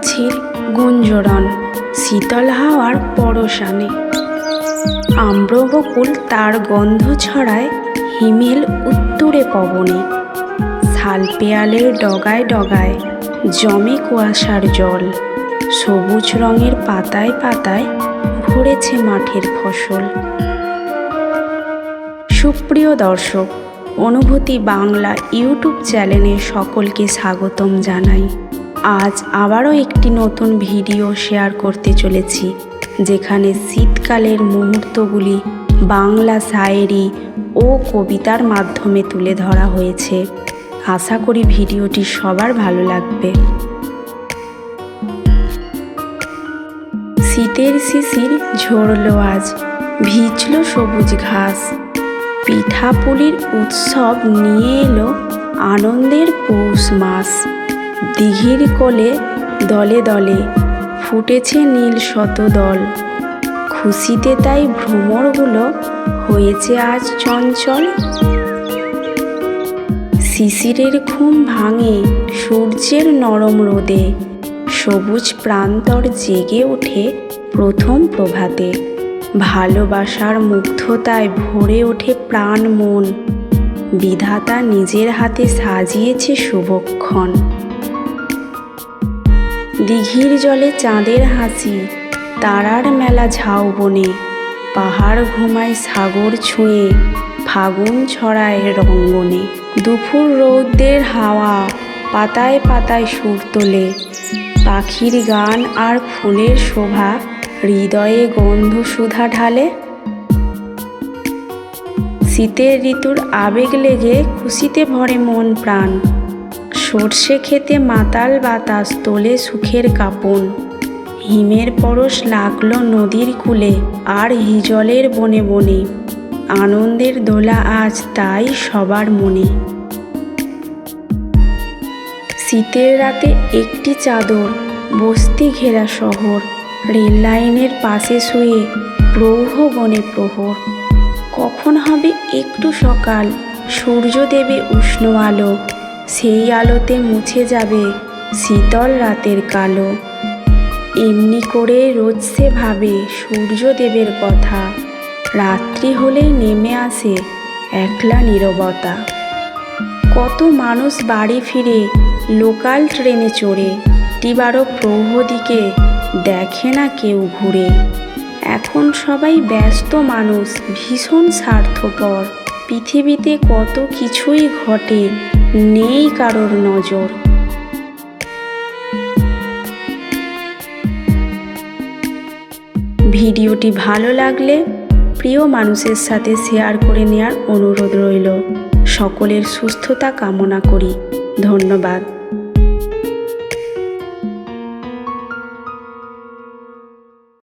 মৌমাছির গুঞ্জরণ, শীতল হাওয়ার পরশানে। আম্রবকুল তার গন্ধ ছড়ায় হিমেল উত্তুরে পবনে। শাল পেয়ালের ডগায় ডগায় জমে কুয়াশার জল। সবুজ রঙের পাতায় পাতায় ভরেছে মাঠের ফসল। সুপ্রিয় দর্শক, অনুভূতি বাংলা ইউটিউব চ্যানেলে সকলকে স্বাগতম জানাই। আজ আবারও একটি নতুন ভিডিও শেয়ার করতে চলেছি, যেখানে শীতকালের মুহূর্তগুলি বাংলা শায়েরি ও কবিতার মাধ্যমে তুলে ধরা হয়েছে। আশা করি ভিডিওটি সবার ভালো লাগবে। শীতের শিশির ঝরলো আজ, ভিজল সবুজ ঘাস। পিঠাপুলির উৎসব নিয়ে এলো আনন্দের পৌষ মাস। দিঘির কোলে দলে দলে ফুটেছে নীল শতদল। খুশিতে তাই ভ্রমরগুলো হয়েছে আজ চঞ্চল। শিশিরের ঘুম ভাঙে সূর্যের নরম রোদে, সবুজ প্রান্তর জেগে ওঠে প্রথম প্রভাতে। ভালোবাসার মুগ্ধতায় ভরে ওঠে প্রাণ মন বিধাতা নিজের হাতে সাজিয়েছে শুভক্ষণ। দিঘির জলে চাঁদের হাসি, তারার মেলা ঝাউবনে পাহাড় ঘুমায় সাগর ছুঁয়ে, ফাগুন ছড়ায় রঙ্গনে। দুপুর রৌদ্রের হাওয়া পাতায় পাতায় সুর তোলে, পাখির গান আর ফুলের শোভা হৃদয়ে গন্ধ সুধা ঢালে। শীতের ঋতুর আবেগ লেগে খুশিতে ভরে মন প্রাণ সর্ষে খেতে মাতাল বাতাস, তোলে সুখের কাপন। হিমের পরশ লাগল নদীর কূলে, আর হিজলের বনে বনে। আনন্দের দোলা আজ তাই সবার মনে। শীতের রাতে একটি চাদর, বস্তি ঘেরা শহর, রেল লাইনের পাশে শুয়ে প্রৌহ বনে প্রহর। কখন হবে একটু সকাল সূর্য দেবে উষ্ণ আলো। সেই আলোতে মুছে যাবে শীতল রাতের কালো। এমনি করে রোজ সে ভাবে সূর্যদেবের কথা। রাত্রি হলেই নেমে আসে একলা নীরবতা। কত মানুষ বাড়ি ফিরে লোকাল ট্রেনে চড়ে টিবারও প্রৌহদিকে দেখে না কেউ ঘুরে। এখন সবাই ব্যস্ত মানুষ, ভীষণ স্বার্থপর। পৃথিবীতে কত কিছুই ঘটে নেই কারোর নজর। ভিডিওটি ভালো লাগলে প্রিয় মানুষের সাথে শেয়ার করে নেওয়ার অনুরোধ রইল। সকলের সুস্থতা কামনা করি। ধন্যবাদ।